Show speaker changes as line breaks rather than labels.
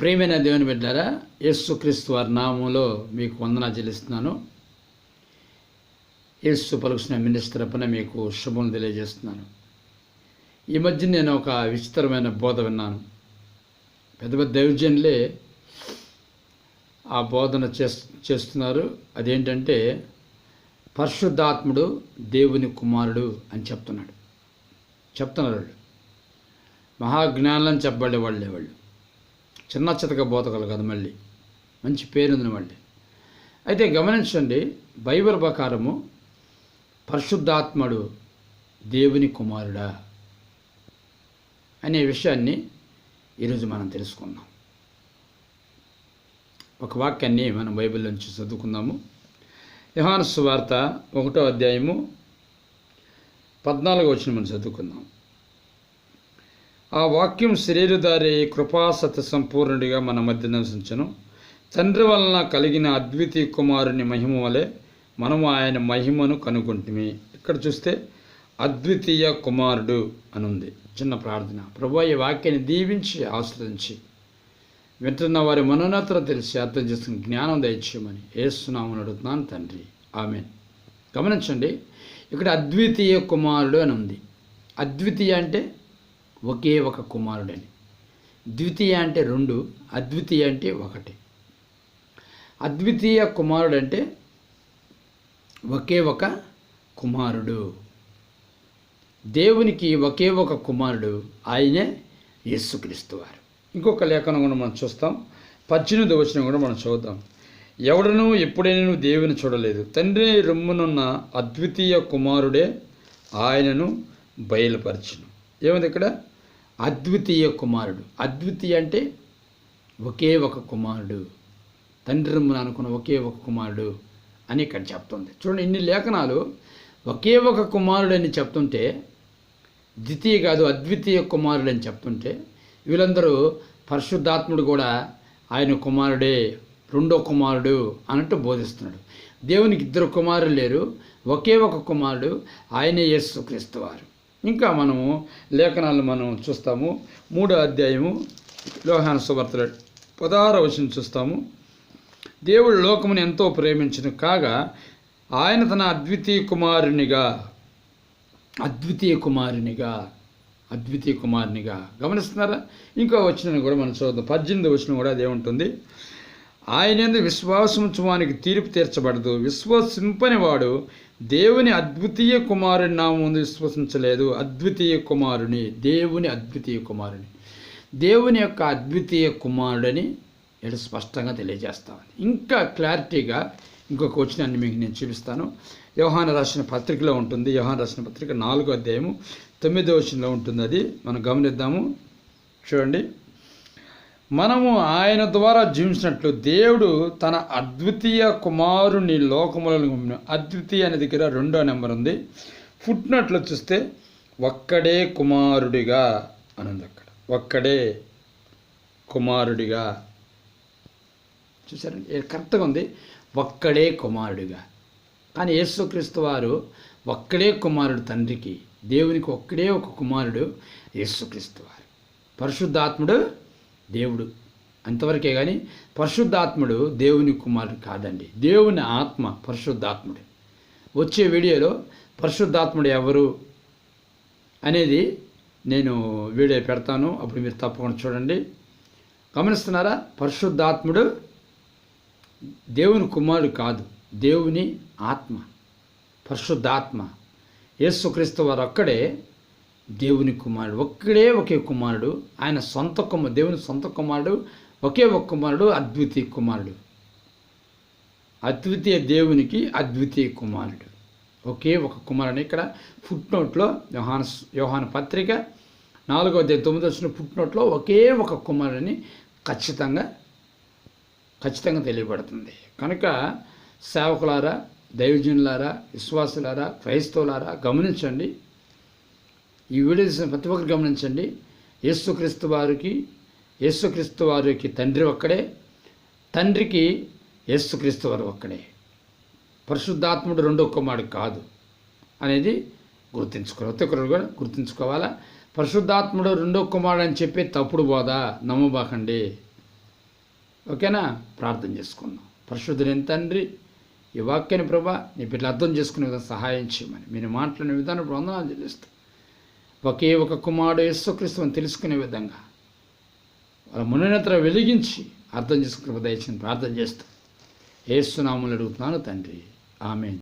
ప్రేమైన దేవుని బిడ్డారా యేసుక్రీస్తు వారి నామంలో మీకు వందన చెల్లిస్తున్నాను. యేసు పలుకుసిన మినిస్టర్ పైన మీకు శుభం తెలియజేస్తున్నాను. ఈ మధ్య నేను ఒక విచిత్రమైన బోధ విన్నాను. పెద్ద పెద్ద దైవజనులే ఆ బోధన చేస్ చేస్తున్నారు. అదేంటంటే పరిశుద్ధాత్ముడు దేవుని కుమారుడు అని చెప్తున్నాడు. చెప్తున్నారు వాళ్ళు. మహాజ్ఞానం చెప్పబడే వాళ్ళే వాళ్ళు చిన్న చితక బోధకులు కదా మళ్ళీ. మంచి పేరుంది మళ్ళీ. అయితే గమనించండి బైబిల్ ప్రకారము పరిశుద్ధాత్ముడు దేవుని కుమారుడా అనే విషయాన్ని ఈరోజు మనం తెలుసుకుందాం. ఒక వాక్యాన్ని మనం బైబిల్ నుంచి చదువుకుందాము. యహాను సువార్త ఒకటో అధ్యాయము పద్నాలుగో వచ్చిన మనం చదువుకుందాం. ఆ వాక్యం శరీరధారి కృపాసత సంపూర్ణుడిగా మన మధ్య నివసించను. తండ్రి వలన కలిగిన అద్వితీయ కుమారుని మహిమ వలె మనము ఆయన మహిమను కనుగొంటిమి. ఇక్కడ చూస్తే అద్వితీయ కుమారుడు అని ఉంది చిన్న ప్రార్థన. ప్రభు ఈ వాక్యాన్ని దీవించి ఆశ్రదించి వింటున్న వారి మనోన్నతర తెలిసి అర్థం చేసుకుని జ్ఞానం దయచేయమని ఏస్తున్నామని అడుగుతున్నాను తండ్రి. ఆమె గమనించండి ఇక్కడ అద్వితీయ కుమారుడు అని ఉంది అద్వితీయ అంటే ఒకే ఒక కుమారుడని. ద్వితీయ అంటే రెండు అద్వితీయ అంటే ఒకటి. అద్వితీయ కుమారుడు అంటే ఒకే ఒక కుమారుడు. దేవునికి ఒకే ఒక కుమారుడు ఆయనే యేసుక్రీస్తు వారు. ఇంకొక లేఖనం కూడా మనం చూస్తాం. పద్దెనిమిది వచ్చిన కూడా మనం చూద్దాం ఎవడనూ ఎప్పుడైనా దేవుని చూడలేదు. తండ్రి రొమ్మునున్న అద్వితీయ కుమారుడే ఆయనను బయలుపరచును. ఏముంది ఇక్కడ? అద్వితీయ కుమారుడు. అద్వితీయ అంటే ఒకే ఒక కుమారుడు. తండ్రి అనుకున్న ఒకే ఒక కుమారుడు అని ఇక్కడ చెప్తుంది. చూడండి ఇన్ని లేఖనాలు ఒకే ఒక కుమారుడు అని చెప్తుంటే ద్వితీయ కాదు అద్వితీయ కుమారుడు అని చెప్తుంటే వీళ్ళందరూ పరిశుద్ధాత్ముడు కూడా ఆయన కుమారుడే రెండో కుమారుడు అన్నట్టు బోధిస్తున్నాడు. దేవునికి ఇద్దరు కుమారులు లేరు. ఒకే ఒక కుమారుడు ఆయనే యేసుక్రీస్తు వారు. ఇంకా మనము లేఖనాలు మనం చూస్తాము. మూడో అధ్యాయము లోహాన సువార్తల పదహార వచనం చూస్తాము. దేవుడు లోకమును ఎంతో ప్రేమించను కాగా ఆయన తన అద్వితీయ కుమారునిగా అద్వితీయ కుమారునిగా అద్వితీయ కుమారునిగా. గమనిస్తున్నారా? ఇంకో వచ్చిన కూడా మనం చూద్దాం. పద్దెనిమిది వచ్చిన కూడా అదే ఉంటుంది. ఆయన విశ్వాసముచ్చువానికి తీర్పు తీర్చబడదు. విశ్వసింపనివాడు దేవుని అద్వితీయ కుమారుని నా ముందు విశ్వసించలేదు. అద్వితీయ కుమారుని దేవుని అద్వితీయ కుమారుని. దేవుని యొక్క అద్వితీయ కుమారుడని ఇక్కడ స్పష్టంగా తెలియజేస్తాను ఇంకా క్లారిటీగా ఇంకొక వచనాన్ని మీకు నేను చూపిస్తాను. వ్యవహాన రాసిన పత్రికలో ఉంటుంది. వ్యవహాన రాసిన పత్రిక నాలుగో అధ్యాయము తొమ్మిదో వచనంలో ఉంటుంది అది మనం గమనిద్దాము. చూడండి. మనము ఆయన ద్వారా జీవించినట్లు దేవుడు తన అద్వితీయ కుమారుని లోకములను పంపిన అద్వితీయ అనే దగ్గర రెండో నెంబర్ ఉంది. పుట్టినట్లు చూస్తే ఒక్కడే కుమారుడిగా అనుంది అక్కడ. ఒక్కడే కుమారుడిగా. చూసారండి కరెక్ట్గా ఉంది? ఒక్కడే కుమారుడిగా. కానీ యేసుక్రీస్తు వారు ఒక్కడే కుమారుడు తండ్రికి దేవునికి ఒక్కడే ఒక కుమారుడు యేసుక్రీస్తు వారు. పరిశుద్ధాత్ముడు దేవుడు. అంతవరకే కానీ పరిశుద్ధాత్ముడు దేవుని కుమారుడు కాదండి. దేవుని ఆత్మ పరిశుద్ధాత్ముడు. వచ్చే వీడియోలో పరిశుద్ధాత్ముడు ఎవరు అనేది నేను వీడియో పెడతాను. అప్పుడు మీరు తప్పకుండా చూడండి. గమనిస్తున్నారా? పరిశుద్ధాత్ముడు దేవుని కుమారుడు కాదు. దేవుని ఆత్మ పరిశుద్ధాత్మ. యేసుక్రీస్తు వారు ఒక్కడే దేవుని కుమారుడు. ఒక్కడే ఒకే కుమారుడు. ఆయన సొంత కుమారు దేవుని సొంత కుమారుడు. ఒకే ఒక కుమారుడు అద్వితీయ కుమారుడు. అద్వితీయ దేవునికి అద్వితీయ కుమారుడు. ఒకే ఒక కుమారుడు ఇక్కడ ఫుట్ నోట్లో యోహాన యోహాన పత్రిక నాలుగో తొమ్మిది వచ్చిన ఫుట్ నోట్లో ఒకే ఒక కుమారుడిని ఖచ్చితంగా ఖచ్చితంగా తెలియబడుతుంది. కనుక సేవకులారా దైవజనులారా విశ్వాసులారా క్రైస్తవులారా గమనించండి. ఈ వీడియో ప్రతి ఒక్కరు గమనించండి. యేసుక్రీస్తు వారికి యేసుక్రీస్తు వారికి తండ్రి ఒక్కడే తండ్రికి యేసుక్రీస్తు వారు ఒక్కడే. పరిశుద్ధాత్ముడు రెండో కుమారుడు కాదు అనేది గుర్తుంచుకోవాలి. ప్రతి ఒక్కరు కూడా గుర్తుంచుకోవాలా? పరిశుద్ధాత్ముడు రెండో కుమారుడు అని చెప్పి తప్పుడు బోధ నమ్మబాకండి. ఓకేనా? ప్రార్థన చేసుకుందాం. పరిశుద్ధుని తండ్రి ఈ వాక్యాన్ని ప్రభా నీ బిడ్డలు అర్థం చేసుకునే విధంగా సహాయం చేయమని. మీరు మాట్లాడిన విధానం వందనాలు చెల్లిస్తాం. ఒకే ఒక కుమారుడు యేసుక్రీస్తుని తెలుసుకునే విధంగా వాళ్ళ ముననత్ర వెలిగించి అర్థం చేసుకునే దయచేసి ప్రార్థన చేస్తాను ఏసునామని అడుగుతున్నాను తండ్రి. ఆమె